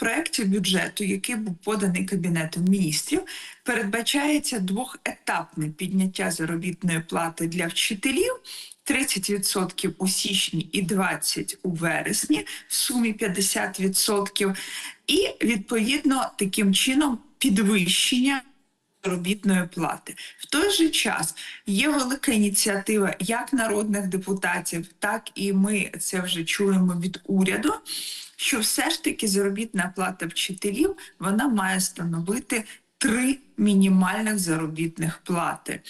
проєкті бюджету, який був поданий Кабінетом міністрів, передбачається двохетапне підняття заробітної плати для вчителів. 30% у січні і 20% у вересні, в сумі 50%. І відповідно таким чином підвищення заробітної плати. В той же час є велика ініціатива як народних депутатів, так і ми це вже чуємо від уряду. Що все ж таки заробітна плата вчителів вона має становити три мінімальних заробітних плати.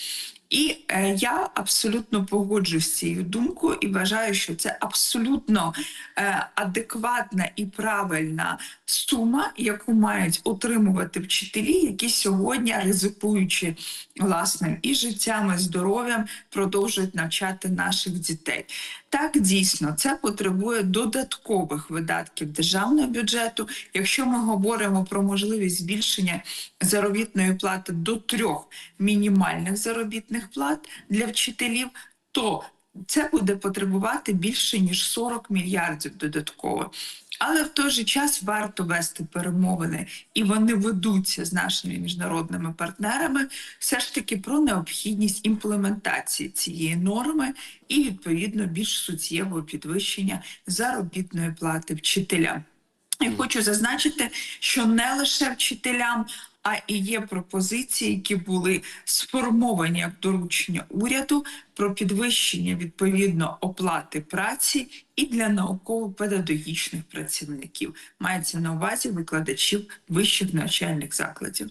І е, я абсолютно погоджуюсь з цією думкою і вважаю, що це абсолютно е, адекватна і правильна сума, яку мають отримувати вчителі, які сьогодні, ризикуючи власним і життям, і здоров'ям, продовжують навчати наших дітей. Так, дійсно, це потребує додаткових видатків державного бюджету. Якщо ми говоримо про можливість збільшення заробітної плати до трьох мінімальних заробітних плат для вчителів, то це буде потребувати більше ніж 40 мільярдів додатково. Але в той же час варто вести перемовини, і вони ведуться з нашими міжнародними партнерами, все ж таки про необхідність імплементації цієї норми і відповідно більш суттєвого підвищення заробітної плати вчителям. Я хочу зазначити, що не лише вчителям, а і є пропозиції, які були сформовані як доручення уряду про підвищення відповідно оплати праці і для науково-педагогічних працівників. Мається на увазі викладачів вищих навчальних закладів.